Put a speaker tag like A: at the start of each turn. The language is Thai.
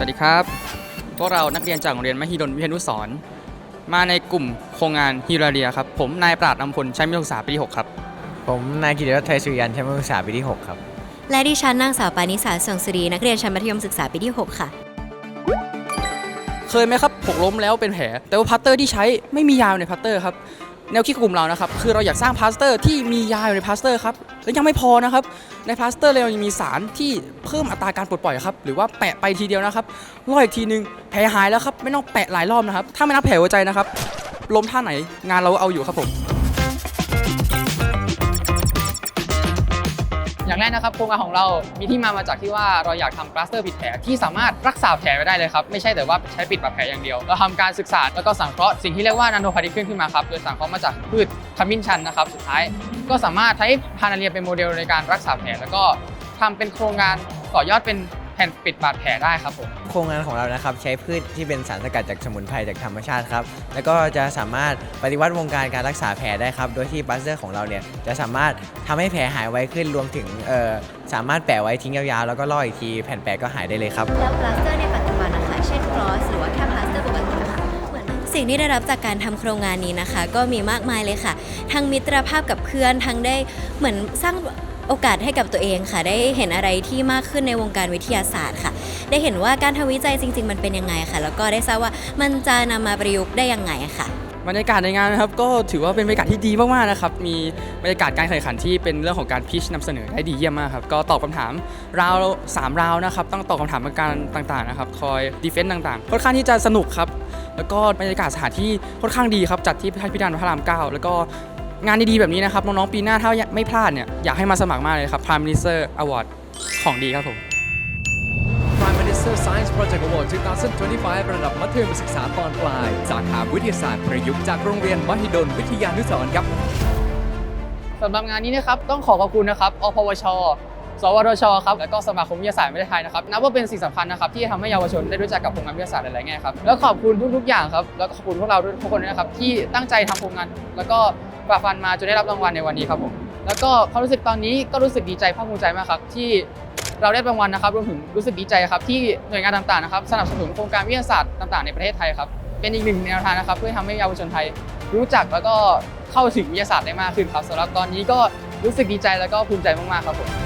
A: วัสดีครับ พวกเรานักเรียนจากโรงเรียนมหิดลวิทยานุสรณ์มาในกลุ่มโครงงานฮิราเรียครับ ผมนายปราดอำพลชัยมิตรศึกษาปีที่6ครับ
B: ผมนายกิติรัตน์ไทยสุริยันชั้นมัธยมศึกษาปีที่ 6 ครับ
C: และดิฉันนางสาวปานิสาเสงสุรีนักเรียนชั้นมัธยมศึกษาปีที่ 6 ค่ะ
A: เคยไหมครับหกล้มแล้วเป็นแผลแต่ว่าพลาสเตอร์ที่ใช้ไม่มียาอยู่ในพลาสเตอร์ครับ แนวคิดกลุ่มเรานะครับคือเราอยากสร้างพลาสเตอร์ที่มียาอยู่ในพลาสเตอร์ครับและยังไม่พอนะครับในพลาสเตอร์เรายังมีสารที่เพิ่มอัตราการปลดปล่อยครับหรือว่าแปะไปทีเดียวนะครับรออีกทีนึงแผลหายแล้วครับไม่ต้องแปะหลายรอบนะครับถ้าไม่นับแผลหัวใจนะครับล้มท่าไหนงานเราเอาอยู่ครับผม อย่างแรกนะครับโครงการของเรามีที่มามาจากที่ว่าเราอยากทำปลาสเตอร์ปิดแผลที่สามารถรักษาแผลไว้ได้เลยครับไม่ใช่แต่ว่าใช้ปิดบาดแผลอย่างเดียวเราทำการศึกษาแล้วก็สังเคราะห์สิ่งที่เรียกว่านาโนพาร์ติเคิลขึ้นมาครับโดยสังเคราะห์มาจากพืชขมิ้นชันนะครับสุดท้าย ก็สามารถใช้พานาเรียเป็นโมเดลในการรักษาแผลแล้วก็ทำเป็นโครงการต่อยอดเป็น แผ่นปิดบาดแผลได้ครับผม
B: โครงงานของเรานะครับใช้พืชที่เป็นสารสกัดจากสมุนไพรจากธรรมชาติครับแล้วก็จะสามารถปฏิวัติวงการการรักษาแผลได้ครับโดยที่บัสเตอร์ของเราเนี่ยจะสามารถทำให้แผลหายไวขึ้นรวมถึงเอ่อสามารถแปะไว้ทิ้งยาวๆแล้วก็ล่ออีกทีแผ่นแปะก็หายได้เลยครับ
C: แล้วพลาสเตอร์ในปัจจุบันนะคะเช่นกลอสหรือว่าแค่พลาสเตอร์ปกตินะคะเหมือนสิ่งที่ได้รับจากการทำโครงงานนี้นะคะ ก็มีมากมายเลยค่ะ ทั้งมิตรภาพกับเพื่อนทั้งได้เหมือนสร้าง โอกาสให้กับตัวเองค่ะ ได้เห็นอะไรที่มากขึ้นในวงการวิทยาศาสตร์ค่ะ ได้เห็นว่าการทำวิจัยจริง ๆ มันเป็นยังไงค่ะ แล้วก็ได้ทราบว่ามันจะนำมาประยุกต์ได้ยังไงค่ะ
A: บรรยากาศในงานนะครับก็ถือว่าเป็นบรรยากาศที่ดีมากๆนะครับมีบรรยากาศการแข่งขันที่เป็นเรื่องของการพิชนำเสนอได้ดีเยี่ยมมากครับก็ตอบคำถามราวสามราวนะครับต้องตอบคำถามประการต่างๆนะครับคอยดีเฟนต์ต่างๆ ค่อนข้างที่จะสนุกครับแล้วก็บรรยากาศสถานที่ค่อนข้างดีครับจัดที่พิพิธภัณฑ์พระรามเก้าแล้วก็ งานดีๆแบบนี้นะครับ น้อง ๆ ปีหน้าถ้าไม่พลาดเนี่ย อยากให้มาสมัครมากเลยครับ Prime Minister Award ของดีครับผม
D: Prime Minister Science Project Award 2025 ระดับมัธยมศึกษาตอนปลาย สาขาวิทยาศาสตร์ประยุกต์จากโรงเรียนมหิดลวิทยานุสรณ์ครับ
A: สำหรับงานนี้นะครับต้องขอขอบคุณนะครับอพวช สวทชครับแล้วก็สมาคมวิทยาศาสตร์แห่งประเทศไทยนะครับนับว่าเป็นสิ่งสำคัญนะครับที่ทำให้เยาวชนได้รู้จักกับโครงงานวิทยาศาสตร์หลายๆแง่ครับแล้วขอบคุณทุกๆอย่างครับแล้วก็ขอบคุณพวกเราทุกคนด้วยนะครับที่ตั้งใจทำโครงงานแล้วก็ ฝ่าฟันมาจนได้รับรางวัลในวันนี้ครับผมแล้วก็ความรู้สึกตอนนี้ก็รู้สึกดีใจภาคภูมิใจมากครับที่เราได้รางวัลนะครับรวมถึงรู้สึกดีใจครับที่หน่วยงานต่างๆนะครับสนับสนุนโครงการวิทยาศาสตร์ต่าง ๆในประเทศไทยครับเป็นอีกหนึ่งแนวทางนะครับเพื่อทำให้เยาวชนไทยรู้จักแล้วก็เข้าถึงวิทยาศาสตร์ได้มากขึ้นครับสำหรับตอนนี้ก็รู้สึกดีใจแล้วก็ภูมิใจมากๆครับผม